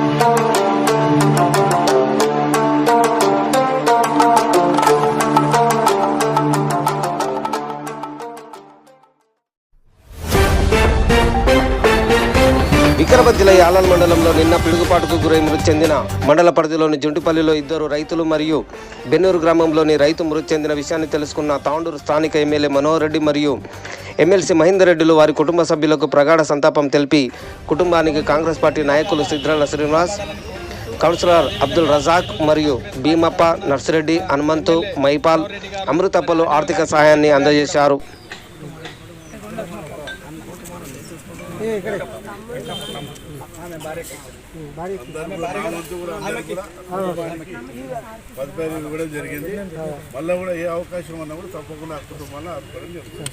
thank you Vikarabad జిల్లా యాలాల్ మండలంలో నిన్న పిడుగుపాటుకు గురై మృతి చెందిన మండల పరిధిలోని జుంటిపల్లిలో ఇద్దరు రైతులు మరియు బెన్నూరు గ్రామంలోని రైతు మృతి చెందిన విషయాన్ని తెలుసుకున్న తాండూరు స్థానిక ఎమ్మెల్యే మనోహర్ రెడ్డి మరియు ఎమ్మెల్సీ మహేందర్ రెడ్డిలు వారి కుటుంబ సభ్యులకు ప్రగాఢ సంతాపం తెలిపి కుటుంబానికి కాంగ్రెస్ పార్టీ నాయకులు సిద్రాల శ్రీనివాస్ కౌన్సిలర్ అబ్దుల్ రజాక్ మరియు భీమప్ప నర్సిరెడ్డి హనుమంతు మైపాల్ అమృతప్పలు ఆర్థిక సహాయాన్ని అందజేశారు. పదిపేరు ఇవ్వడం జరిగింది మళ్ళీ కూడా ఏ అవకాశం ఉన్నా కూడా తప్పకుండా ఆ కుటుంబాన్ని ఆదుకోవడం జరుగుతుంది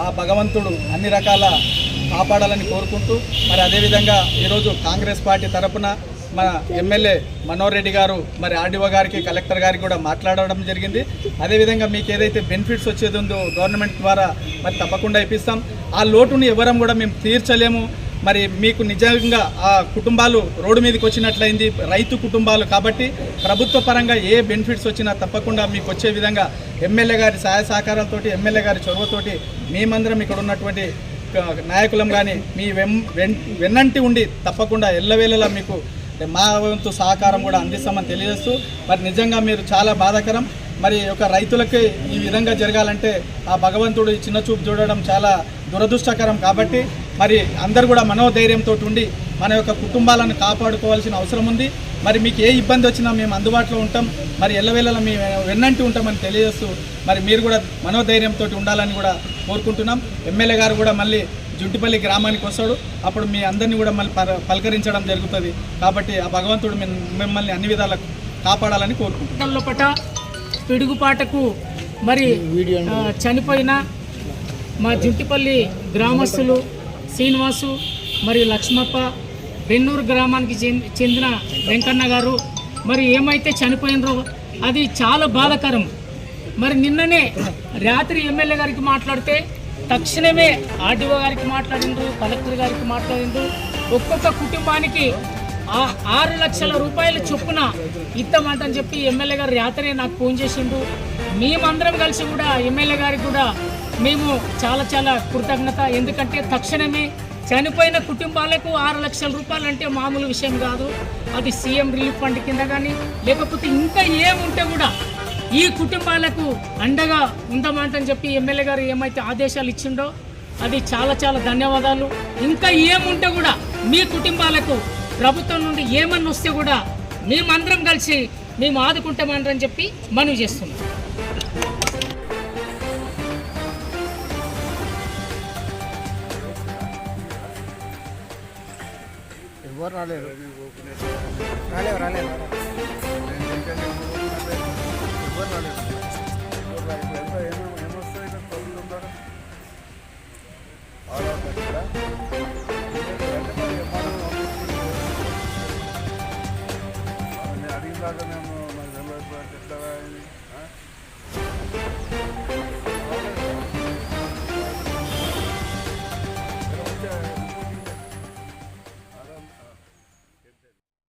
ఆ భగవంతుడు అన్ని రకాల కాపాడాలని కోరుకుంటూ మరి అదేవిధంగా ఈరోజు కాంగ్రెస్ పార్టీ తరపున మన ఎమ్మెల్యే మనోహర్ రెడ్డి గారు మరి ఆర్డీఓ గారికి కలెక్టర్ గారికి కూడా మాట్లాడడం జరిగింది. అదేవిధంగా మీకు ఏదైతే బెనిఫిట్స్ వచ్చేది ఉందో గవర్నమెంట్ ద్వారా మరి తప్పకుండా ఇప్పిస్తాం. ఆ లోటుని ఎవరం కూడా మేము తీర్చలేము. మరి మీకు నిజంగా ఆ కుటుంబాలు రోడ్డు మీదకి వచ్చినట్లయింది రైతు కుటుంబాలు కాబట్టి ప్రభుత్వ పరంగా ఏ బెనిఫిట్స్ వచ్చినా తప్పకుండా మీకు వచ్చే విధంగా ఎమ్మెల్యే గారి సహాయ సహకారాలతోటి ఎమ్మెల్యే గారి చొరవతోటి మేమందరం ఇక్కడ ఉన్నటువంటి నాయకులం కానీ మీ వెం వెన్ వెన్నంటి ఉండి తప్పకుండా ఎల్లవేళలా మీకు మా వంతు సహకారం కూడా అందిస్తామని తెలియజేస్తూ మరి నిజంగా మీరు చాలా బాధాకరం. మరి ఒక రైతులకి ఈ విధంగా జరగాలంటే ఆ భగవంతుడు ఈ చిన్న చూపు చూడడం చాలా దురదృష్టకరం కాబట్టి మరి అందరు కూడా మనోధైర్యంతో ఉండి మన యొక్క కుటుంబాలను కాపాడుకోవాల్సిన అవసరం ఉంది. మరి మీకు ఏ ఇబ్బంది వచ్చినా మేము అందుబాటులో ఉంటాం. మరి ఎల్లవేళలా మేము వెన్నంటి ఉంటామని తెలియజేస్తూ మరి మీరు కూడా మనోధైర్యంతో ఉండాలని కూడా కోరుకుంటున్నాం. ఎమ్మెల్యే గారు కూడా మళ్ళీ జుంటిపల్లి గ్రామానికి వస్తాడు. అప్పుడు మీ అందరినీ కూడా మళ్ళీ పల- పలకరించడం జరుగుతుంది. కాబట్టి ఆ భగవంతుడు మిమ్- మిమ్మల్ని అన్ని విధాలకు కాపాడాలని కోరుకుంటున్నాం. లోపట పిడుగుపాటకు మరి చనిపోయిన మా జుంటిపల్లి గ్రామస్తులు శ్రీనివాసు మరియు లక్ష్మప్ప బెన్నూరు గ్రామానికి చెంది- చెందిన వెంకన్న గారు. మరి ఏమైతే చనిపోయినరో అది చాలా బాధాకరం. మరి నిన్ననే రాత్రి ఎమ్మెల్యే గారికి మాట్లాడితే తక్షణమే ఆర్డీఓ గారికి మాట్లాడిండ్రు కలెక్టర్ గారికి మాట్లాడిండ్రు. ఒక్కొక్క కుటుంబానికి ఆరు లక్షల రూపాయల చొప్పున ఇద్దామంటని చెప్పి ఎమ్మెల్యే గారు రాత్రే నాకు ఫోన్ చేసిండు మేమందరం కలిసి కూడా ఎమ్మెల్యే గారికి కూడా మేము చాలా చాలా కృతజ్ఞత. ఎందుకంటే తక్షణమే చనిపోయిన కుటుంబాలకు ఆరు లక్షల రూపాయలు అంటే మామూలు విషయం కాదు. అది సీఎం రిలీఫ్ ఫండ్ కింద కానీ లేకపోతే ఇంకా ఏముంటే కూడా ఈ కుటుంబాలకు అండగా ఉందామంటని చెప్పి ఎమ్మెల్యే గారు ఏమైతే ఆదేశాలు ఇచ్చిండో అది చాలా చాలా ధన్యవాదాలు. ఇంకా ఏముంటే కూడా మీ కుటుంబాలకు ప్రభుత్వం నుండి ఏమన్నా వస్తే కూడా మేమందరం కలిసి మేము ఆదుకుంటామంటారని చెప్పి మనవి చేస్తున్నాం. ఎవరు రాలేదు రాలేదు ఆరు అడిగిన దాకా మేము